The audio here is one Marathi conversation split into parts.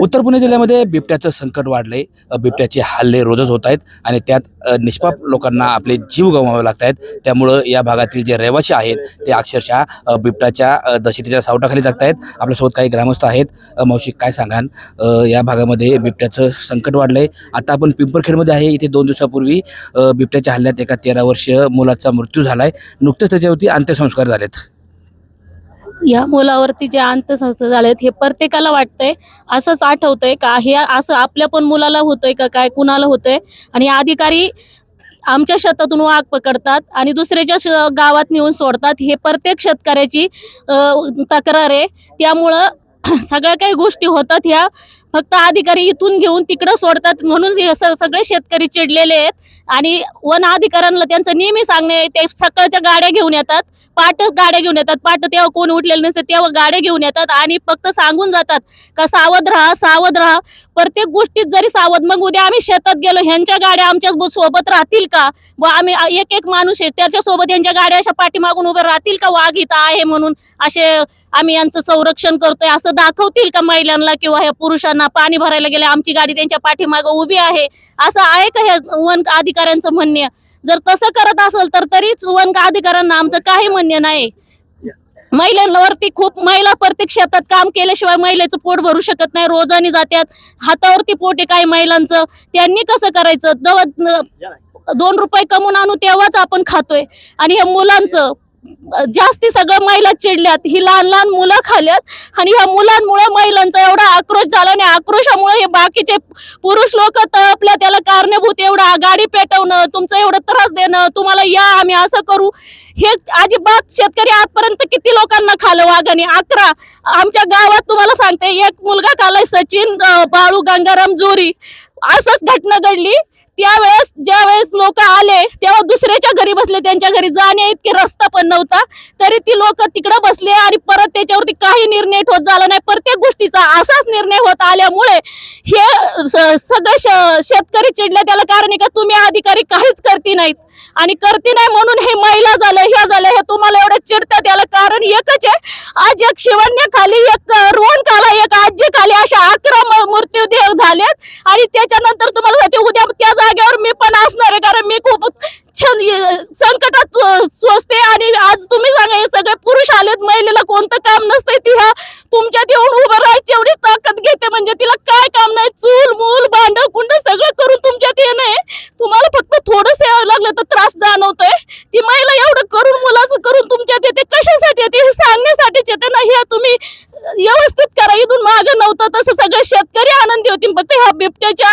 उत्तर पुणे जिल्ह्यामध्ये बिबट्याचं संकट वाढलंय. बिबट्याचे हल्ले रोजच होत आहेत आणि त्यात निष्पाप लोकांना आपले जीव गमावे लागत आहेत. त्यामुळं या भागातील जे रहिवासी आहेत ते अक्षरशः बिबट्याच्या दशेतीच्या सावटाखाली जगत आहेत. आपल्यासोबत काही ग्रामस्थ आहेत. मावशी काय सांगाल? या भागामध्ये बिबट्याचं संकट वाढलंय. आता आपण पिंपरखेडमध्ये आहे. इथे दोन दिवसापूर्वी बिबट्याच्या हल्ल्यात एका तेरा वर्ष मुलाचा मृत्यू झालाय. नुकतेच त्याच्यावरती अंत्यसंस्कार झालेत. या मुलावरती जे अंत्यसंस्कार झालेत हे प्रत्येकाला वाटतंय असंच आठवतंय का? हे असं आपल्या पण मुलाला होतंय का? काय कुणाला होतंय? आणि अधिकारी आमच्या शेतातून वाघ पकडतात आणि दुसऱ्याच्या श- गावात नेऊन सोडतात. हे प्रत्येक शेतकऱ्याची तक्रार आहे. त्यामुळं सगळ्या काही गोष्टी होतात ह्या. फक्त अधिकारी इथून घेऊन तिकडं सोडतात म्हणून सगळे शेतकरी चिडलेले आहेत. आणि वन अधिकाऱ्यांना त्यांचं नेहमी सांगणे ते सकाळच्या गाड्या घेऊन येतात पाठच गाड्या घेऊन येतात. पाट तेव्हा कोण उठलेलं नसतं तेव्हा गाड्या घेऊन येतात आणि फक्त सांगून जातात का सावध राहा सावध राहा. प्रत्येक गोष्टीत जरी सावध मग उद्या आम्ही शेतात गेलो ह्यांच्या गाड्या आमच्यासोबत राहतील का? व आम्ही एक एक माणूस आहे त्याच्या सोबत यांच्या गाड्या अशा पाठीमागून उभे राहतील का? वाघ इथं आहे म्हणून असे आम्ही यांचं संरक्षण करतोय असं दाखवतील का महिलांना किंवा ह्या पुरुषांना? पाणी भरायला गेले आमची गाडी त्यांच्या पाठीमागं उभी आहे. असं आहे का ह्या वन अधिकाऱ्यांचं म्हणणे? जर तसं करत असेल तर तरीच वन अधिकाऱ्यांना आमचं काही म्हणणे नाही. महिलांवरती खूप महिला प्रत्येक शेतात काम केल्याशिवाय महिलेचं पोट भरू शकत नाही रोजानी जात्यात हातावरती पोट आहे काही महिलांचं. त्यांनी कसं करायचं? दव दोन रुपये कमवून आणू तेव्हाच आपण खातोय. आणि हे मुलांचं जास्ती सगळं महिला चिडल्यात. ही लहान लहान मुलं खाल्यात आणि ह्या मुलांमुळे महिलांचा एवढा आक्रोश झाला आणि आक्रोशामुळे हे बाकीचे पुरुष लोक तळपल्या त्याला कारणीभूत एवढा गाडी पेटवणं तुमचं एवढं त्रास देणं तुम्हाला या आम्ही असं करू. हे अजिबात शेतकरी आजपर्यंत किती लोकांना खालं वाघाने? अकरा. आमच्या गावात तुम्हाला सांगते एक मुलगा खालाय सचिन बाळू गंगाराम जोरी. असंच घटना घडली. त्यावेळेस ज्या वेळेस लोक आले तेव्हा दुसऱ्याच्या घरी बसले त्यांच्या घरी जाणे इतके रस्ता पण नव्हता. तरी ती लोक तिकडे बसले आणि परत त्याच्यावरती काही निर्णय होत झाला नाही. प्रत्येक गोष्टीचा असाच निर्णय होत आल्यामुळे हे सगळं सगळे शेतकरी चिडले. त्याला कारण का तुम्ही अधिकारी काहीच करती नाहीत. आणि करती नाही म्हणून हे महिला झालं ह्या झालं हे तुम्हाला एवढं चिडतात त्याला कारण एकच आहे आज एक शिवण्याखाली एक रोहन खाला एक आजी खाली अशा अकरा म- मृत्यूदेह झालेत. आणि त्याच्यानंतर तुम्हाला उद्या त्या जागेवर मी पण असणार आहे कारण मी खूप छान संकटात सोसते आणि आज तुम्ही सांगा हे सगळे पुरुष आलेत महिलेला कोणतं काम नसतंय तिला तुमच्यात येऊन उभं राहायची एवढी ताकद घेते म्हणजे तिला काय काम नाही चूल मूल भांड कुंड सगळं करून तुमच्यात येणं आहे. तुम्हाला फक्त थोडस यावं लागलं तर त्रास जाणवतोय. ती महिला एवढं करून मुलाचं करून तुमच्यात येते कशासाठी येते हे सांगण्यासाठीच येते ना हे तुम्ही व्यवस्थित करा इथून मागं नव्हतं तसं सगळे शेतकरी आनंदी होती फक्त ह्या बिबट्याच्या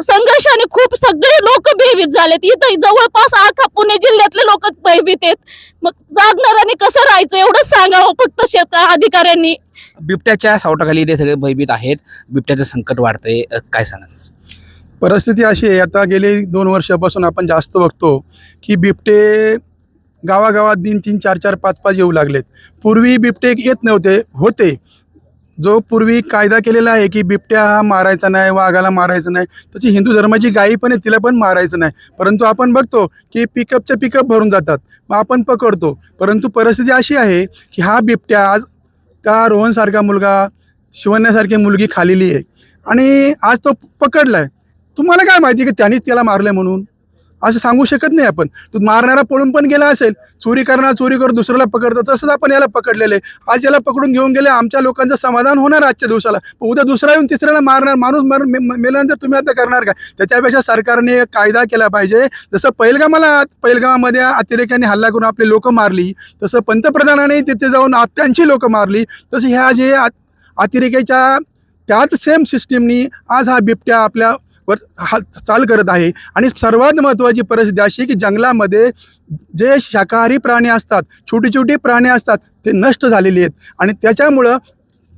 संघर्षाने खूप सगळे लोक भयभीत झालेत. इथं जवळपास आखा पुणे जिल्ह्यातले लोक भयभीत आहेत. मग जागणाऱ्याने कसं राहायचं एवढंच सांगावं फक्त शेत अधिकाऱ्यांनी. बिबट्याच्या सावटाखाली ते सगळे भयभीत आहेत. बिबट्याचं संकट वाढतंय. अ, काय सांगाल? परिस्थिती अशी आहे. आता गेले दोन वर्षापासून आपण जास्त बघतो की बिबटे गावागावात तीन तीन चार चार पाच पाच येऊ लागलेत. पूर्वी बिबटे येत नव्हते होते. जो पूर्वी कायदा केलेला आहे की बिबट्या हा मारायचा नाही वाघाला मारायचं नाही त्याची हिंदू धर्माची गायी पण आहे तिला पण मारायचं नाही. परंतु आपण बघतो की पिकअपचे पिकअप भरून जातात. मग आपण पकडतो. परंतु परिस्थिती अशी आहे की हा बिबट्या आज त्या रोहनसारखा मुलगा शिवण्यासारखी मुलगी खालेली आहे. आणि आज तो पकडला आहे तुम्हाला काय माहिती की त्यांनीच त्याला मारलं म्हणून? असं सांगू शकत नाही आपण. तू मारणारा पळून पण गेला असेल. चोरी करणार चोरी करून दुसऱ्याला पकडतात तसंच आपण याला पकडलेलं आहे. आज याला पकडून घेऊन गेले आमच्या लोकांचं समाधान होणार आजच्या दिवसाला. पण उद्या दुसरा येऊन तिसऱ्याला मारणार माणूस मारून मेल्यानंतर तुम्ही आता करणार का त्याच्यापेक्षा सरकारने कायदा केला पाहिजे. जसं पहिलगामाला पहिलगामामध्ये अतिरेक्यांनी हल्ला करून आपले लोक मारली तसं पंतप्रधानाने तिथे जाऊन त्यांची लोक मारली तसं ह्या जे अतिरेक्याच्या त्याच सेम सिस्टीमनी आज हा बिबट्या आपल्या वर हा चाल करत आहे. आणि सर्वात महत्त्वाची परिस्थिती अशी की जंगलामध्ये जे शाकाहारी प्राणी असतात छोटी छोटी प्राणी असतात ते नष्ट झालेली आहेत. आणि त्याच्यामुळं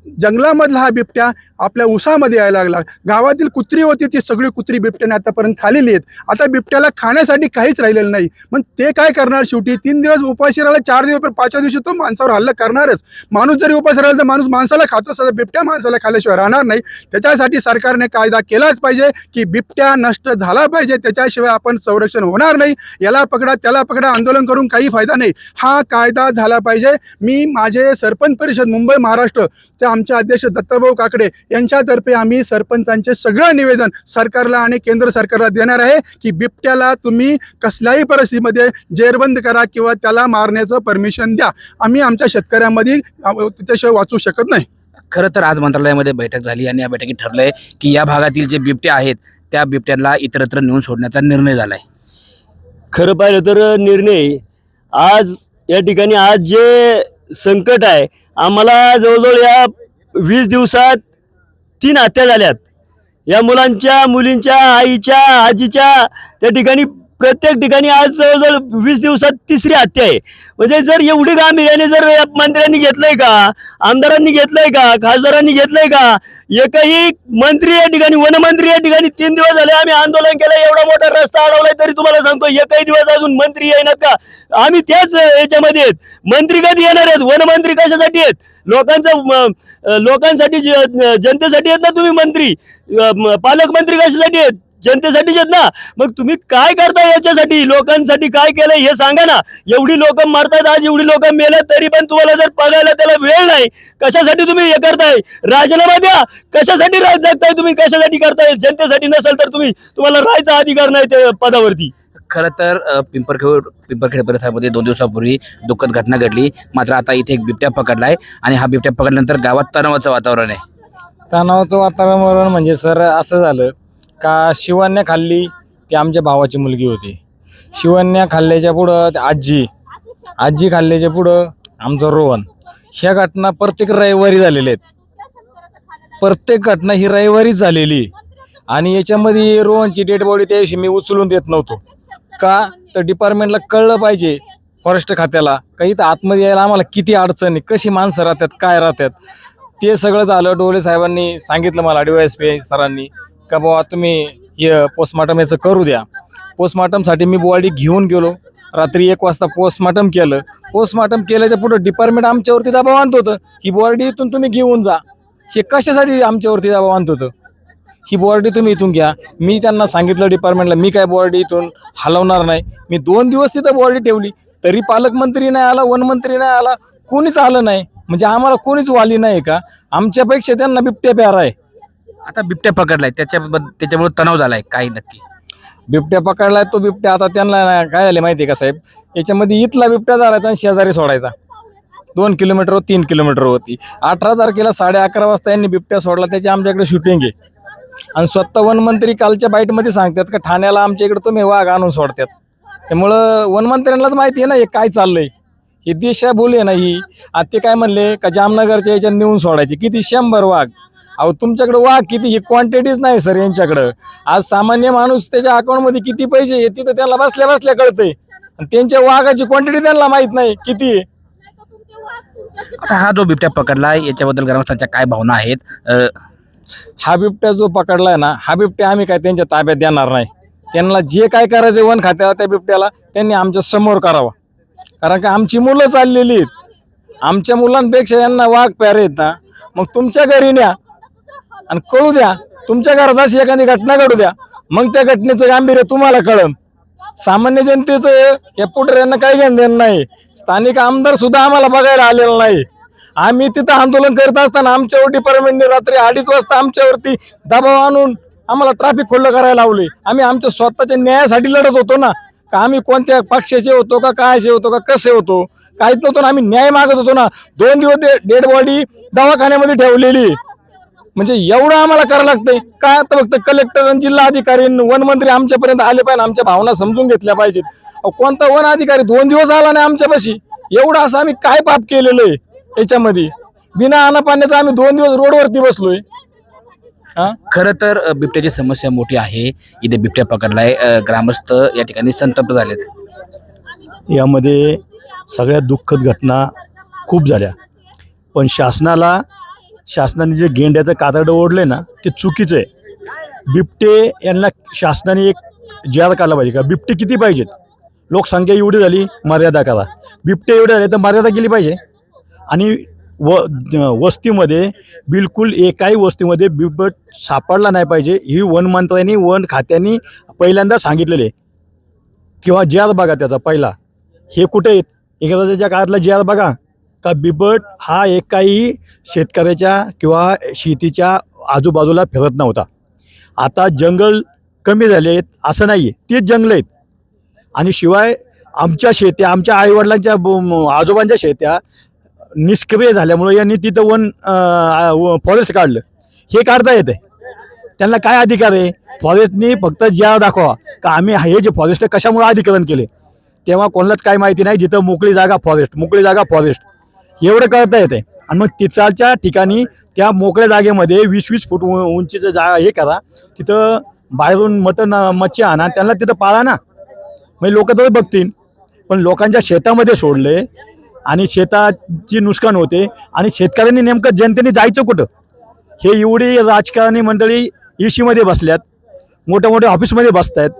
जंगलामधला हा बिबट्या आपल्या उसामध्ये यायला लागला. गावातील कुत्री होती ती सगळी कुत्री बिबट्याने आतापर्यंत खालेली आहेत. आता बिबट्याला खाण्यासाठी काहीच राहिलेलं नाही. मग ते काय करणार शेवटी? तीन दिवस उपाशी राहिला चार दिवस पाचव्या दिवशी तो माणसावर हल्ला करणारच. माणूस जरी उपास राहिला तर माणूस माणसाला खातो सध्या बिबट्या माणसाला खाल्ल्याशिवाय राहणार नाही. त्याच्यासाठी सरकारने कायदा केलाच पाहिजे की बिबट्या नष्ट झाला पाहिजे. त्याच्याशिवाय आपण संरक्षण होणार नाही. याला पकडा त्याला पकडा आंदोलन करून काही फायदा नाही. हा कायदा झाला पाहिजे. मी माझे सरपंच परिषद मुंबई महाराष्ट्र ते आमचे अध्यक्ष दत्ताभाऊ काकडे यांच्यातर्फे आम्ही सरपंचांचे सगळं निवेदन सरकारला आणि केंद्र सरकारला देणार आहे की बिबट्याला तुम्ही कसल्याही परिस्थितीमध्ये जेरबंद करा किंवा त्याला मारण्याचं परमिशन द्या. आम्ही आमच्या शेतकऱ्यांमध्ये त्याशिवाय वाचू शकत नाही. खरं तर आज मंत्रालयामध्ये बैठक झाली आणि या बैठकीत ठरलंय की या भागातील जे बिबटे आहेत त्या बिबट्यांना इतरत्र नेऊन सोडण्याचा निर्णय झालाय. खरं पाहिलं तर निर्णय आज या ठिकाणी आज जे संकट आहे आम्हाला जवळजवळ या वीस दिवसात तीन हत्या झाल्यात. या मुलांच्या मुलींच्या आईच्या आजीच्या त्या ठिकाणी प्रत्येक ठिकाणी आज जवळजवळ वीस दिवसात तिसरी हत्या आहे. म्हणजे जर एवढी गांभीर्याने जर मंत्र्यांनी घेतलंय का आमदारांनी घेतलंय का खासदारांनी घेतलंय का एकही मंत्री या ठिकाणी वनमंत्री या ठिकाणी तीन दिवस झाले आम्ही आंदोलन केलं एवढा मोठा रस्ता अडवलाय तरी तुम्हाला सांगतो एकही दिवस अजून मंत्री येणार का? आम्ही त्याच याच्यामध्ये आहेत. मंत्री कधी येणार आहेत? वनमंत्री कशासाठी आहेत? लोकांचं लोकांसाठी जनतेसाठी आहेत ना तुम्ही मंत्री? पालकमंत्री कशासाठी आहेत? जनतेसाठीच आहेत ना? मग तुम्ही काय करता याच्यासाठी? लोकांसाठी काय केलंय हे सांगा ना. एवढी लोक मरतात आज एवढी लोक मेले तरी पण तुम्हाला जर पगायला त्याला वेळ नाही कशासाठी तुम्ही हे करताय? राजीनामा द्या. कशासाठी राज जगताय तुम्ही? कशासाठी करताय? जनतेसाठी नसेल तर तुम्ही तुम्हाला राहायचा अधिकार नाही त्या पदावरती. खरं तर पिंपरखेड पिंपरखेड परिसरामध्ये दोन दिवसापूर्वी दुःखद घटना घडली. मात्र आता इथे एक बिबट्या पकडला आहे आणि हा बिबट्या पकडल्यानंतर गावात तणावाचं वातावरण आहे. तणावाचं वातावरण म्हणजे सर असं झालं. का शिवान्या खाल्ली ती आमच्या भावाची मुलगी होती. शिवन्या खाल्ल्याच्या पुढं आजी आजी खाल्ल्याच्या पुढं आमचं रोहन. ह्या घटना प्रत्येक रविवारी झालेल्या आहेत. प्रत्येक घटना ही रविवारीच झालेली. आणि याच्यामध्ये रोहनची डेड बॉडी त्या दिवशी मी उचलून देत नव्हतो. का? तर डिपार्टमेंटला कळलं पाहिजे फॉरेस्ट खात्याला. काही तर आतमध्ये यायला आम्हाला किती अडचणी कशी माणसं राहतात? काय राहतात? ते सगळं झालं. डोले साहेबांनी सांगितलं मला डी एस पी सरांनी का बाबा तुम्ही हे पोस्टमार्टम याचं करू द्या. पोस्टमार्टमसाठी मी बॉडी घेऊन गेलो. रात्री एक वाजता पोस्टमार्टम केलं. पोस्टमार्टम केल्याच्या पुढं डिपार्टमेंट आमच्यावरती दबाव आणत होतं. ही बॉडी इथून तुम्ही घेऊन जा. हे कशासाठी आमच्यावरती दबाव आणत होतं? ही बॉडी तुम्ही इथून घ्या. मी त्यांना सांगितलं डिपार्टमेंटला मी काय बॉडी इथून हलवणार नाही. मी दोन दिवस तिथं बॉडी ठेवली. तरी पालकमंत्री नाही आला वनमंत्री नाही आला कोणीच आलं नाही. म्हणजे आम्हाला कोणीच वाली नाही का? आमच्यापेक्षा त्यांना बिबट्या प्यारा आहे. आता बिबट्या पकडलाय त्याच्याबद्दल त्याच्यामुळे तणाव झालाय काही नक्की. बिबट्या पकडलाय तो बिबट्या आता त्यांना काय झाले माहिती आहे का साहेब? याच्यामध्ये इथला बिबट्या झाला आणि शेजारी सोडायचा. दोन किलोमीटर तीन किलोमीटर होती. अठरा तारखेला साडे अकरा वाजता यांनी बिबट्या सोडला त्याची आमच्याकडे शूटिंग आहे. आणि स्वतः वनमंत्री कालच्या बाईटमध्ये सांगतात का ठाण्याला आमच्या इकडे तुम्ही वाघ आणून सोडतात. त्यामुळं वनमंत्र्यांनाच माहिती आहे ना हे काय चाललंय. हे दिशा बोलले ना ही. आता ते काय म्हणले का जामनगरच्या याच्यात नेऊन सोडायचे. किती शंभर वाघ. अहो तुमच्याकडे वाघ किती ही क्वांटिटीच नाही सर यांच्याकडं. आज सामान्य माणूस त्याच्या अकाउंटमध्ये किती पैसे येते तर त्याला बसल्या बसल्या कळतंय. आणि त्यांच्या वाघाची क्वांटिटी त्यांना माहीत नाही किती आहे. आता हा जो बिबट्या पकडलाय याच्याबद्दल ग्रामस्थांच्या काय भावना आहेत? हा बिबट्या जो पकडलाय ना हा बिबट्या आम्ही काय त्यांच्या ताब्यात देणार नाही. त्यांना जे काय करायचं वन खात्याला त्या बिबट्याला त्यांनी आमच्यासमोर करावा. कारण का आमची मुलं चाललेली आहेत. आमच्या मुलांपेक्षा यांना वाघ प्यारे आहेत ना. मग तुमच्या घरी न्या आणि कळू द्या. तुमच्या घरात अशी एखादी घटना घडू द्या. मग त्या घटनेचं गांभीर्य तुम्हाला कळन. सामान्य जनतेचं या यांना काही घेणं देणं नाही. स्थानिक आमदार सुद्धा आम्हाला बघायला आलेला नाही. आम्ही तिथं आंदोलन करत असताना आमच्यावर डिपार्टमेंटने रात्री अडीच वाजता आमच्यावरती दबाव आणून आम्हाला ट्रॅफिक खुल्लं करायला लावले. आम्ही आमच्या स्वतःच्या न्यायासाठी लढत होतो ना. का आम्ही कोणत्या पक्षाचे होतो का कायचे होतो का कसे होतो? काहीच नव्हतो ना आम्ही न्याय मागत होतो ना. दोन दिवस डेड बॉडी दवाखान्यामध्ये ठेवलेली. म्हणजे एवढं आम्हाला करावं लागतंय. काय आता फक्त कलेक्टर आणि जिल्हा अधिकारी वनमंत्री आमच्यापर्यंत आले पाहिजे आमच्या भावना समजून घेतल्या पाहिजेत. कोणता वन अधिकारी दोन दिवस आला नाही आमच्यापाशी? एवढं असं आम्ही काय पाप केलेलं आहे? याच्यामध्ये. बिना अन्न पाण्याचं आम्ही दोन दिवस रोडवरती बसलोय. हा? खरं तर अ, बिबट्याची समस्या मोठी आहे. इथे बिबट्या पकडलाय. अ, ग्रामस्थ या ठिकाणी संतप्त झालेत. यामध्ये सगळ्या दुःखद घटना खूप झाल्या. पण शासनाला शासनाने जे गेंड्याचं कातडं ओढले ना ते चुकीचं आहे. बिबटे यांना शासनाने एक जाहीर काढला पाहिजे का? बिबटे किती पाहिजेत? लोकसंख्या एवढी झाली मर्यादा करा. बिबटे एवढे झाले तर मर्यादा केली पाहिजे. आणि व वस्तीमध्ये बिलकुल एकाही वस्तीमध्ये बिबट सापडला नाही पाहिजे. ही वन मंत्र्यांनी वन खात्यांनी पहिल्यांदा सांगितलेले. किंवा जे आर बघा त्याचा पहिला. हे कुठे आहेत? एखाद्याच्या काळातला जे आर बघा. का बिबट हा एकाही शेतकऱ्याच्या किंवा शेतीच्या आजूबाजूला फिरत नव्हता. आता जंगल कमी झाले आहेत असं नाही आहे तेच जंगलं आहेत. आणि शिवाय आमच्या शेत्या आमच्या आईवडिलांच्या आजोबांच्या शेत्या निष्क्रिय झाल्यामुळे यांनी तिथं वन फॉरेस्ट काढलं. हे काढता येते त्यांना काय अधिकार आहे? फॉरेस्टनी फक्त ज्या दाखवा. का आम्ही हे जे फॉरेस्ट कशामुळे अधिकरण केले? तेव्हा कोणालाच काय माहिती नाही जिथं मोकळी जागा फॉरेस्ट मोकळी जागा फॉरेस्ट. एवढं करता येते आणि मग तिथालच्या ठिकाणी त्या मोकळ्या जागेमध्ये वीस वीस फूट उ- उंचीचं जागा हे करा. तिथं बाहेरून मटण मच्छी आणा. त्यांना तिथं पाळा ना. म्हणजे लोक तर बघतील. पण लोकांच्या शेतामध्ये सोडले आणि शेताची नुकसान होते. आणि शेतकऱ्यांनी नेमकं जनतेने जायचं कुठं? हे एवढी राजकारणी मंडळी ईशीमध्ये बसल्यात. मोठ्या मोठ्या ऑफिसमध्ये बसत आहेत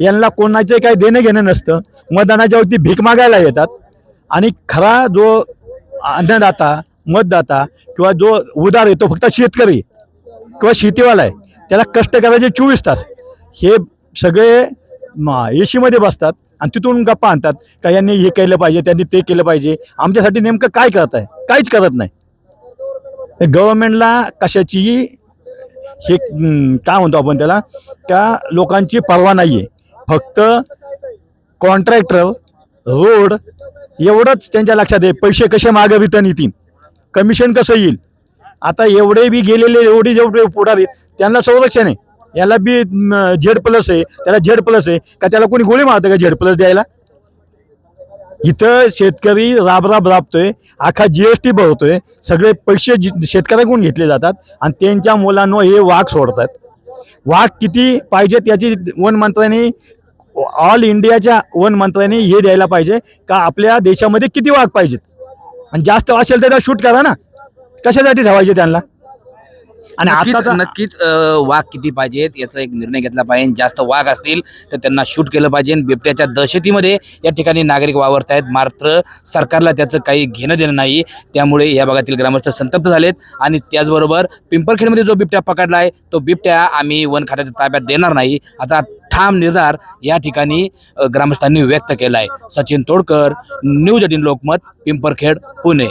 यांना कोणाचे काही देणं घेणं नसतं. मतदानाच्या वरती भीक मागायला येतात. आणि खरा जो अन्नदाता मतदाता किंवा जो उदार येतो फक्त शेतकरी किंवा शेतीवाला आहे त्याला कष्ट करायचे चोवीस तास. हे सगळे म- एशीमध्ये बसतात. आणि तिथून गप्पा आणतात का यांनी हे केलं पाहिजे त्यांनी ते केलं पाहिजे. आमच्यासाठी नेमकं काय करत आहे? काहीच करत नाही. गव्हर्मेंटला कशाचीही हे काय म्हणतो आपण त्याला? त्या लोकांची पर्वा नाही आहे फक्त कॉन्ट्रॅक्टर रोड एवढंच त्यांच्या लक्षात आहे. पैसे कसे मागे रिटर्न येतील? कमिशन कसं येईल? आता एवढे बी गेलेले एवढे जेवढे पुढारी त्यांना संरक्षण आहे. याला बी झेड प्लस आहे. त्याला झेड प्लस आहे. का त्याला कोणी गोळी मारतं का झेड प्लस द्यायला? इथं शेतकरी राब राब राबतोय. अख्खा जी एस टी भरतोय. सगळे पैसे शेतकऱ्याकडून घेतले जातात आणि त्यांच्या मुलांवर हे वाघ सोडतात. वाघ किती पाहिजे त्याची वन मंत्र्यांनी ऑल इंडियाच्या वन मंत्र्यांनी हे द्यायला पाहिजे. का आपल्या देशामध्ये किती वाघ पाहिजेत? आणि जास्त असेल तर शूट करा ना. कशासाठी ठेवायचे त्यांना? आणि नक्कीच आता नक्कीच अं, वाघ किती पाहिजेत याचा एक निर्णय घेतला पाहिजे. जास्त वाघ असतील तर त्यांना शूट केलं पाहिजे. बिबट्याच्या दहशतीमध्ये या ठिकाणी नागरिक वावरत आहेत मात्र सरकारला त्याचं काही घेणं देणं नाही. त्यामुळे या भागातील ग्रामस्थ संतप्त झालेत. आणि त्याचबरोबर पिंपरखेडमध्ये जो बिबट्या पकडला आहे तो बिबट्या आम्ही वन खात्याच्या ताब्यात देणार नाही. आता ठाम निर्धार या ठिकाणी अं, ग्रामस्थांनी व्यक्त केला आहे सचिन तोडकर न्यूज एटीन लोकमत पिंपरखेड पुणे.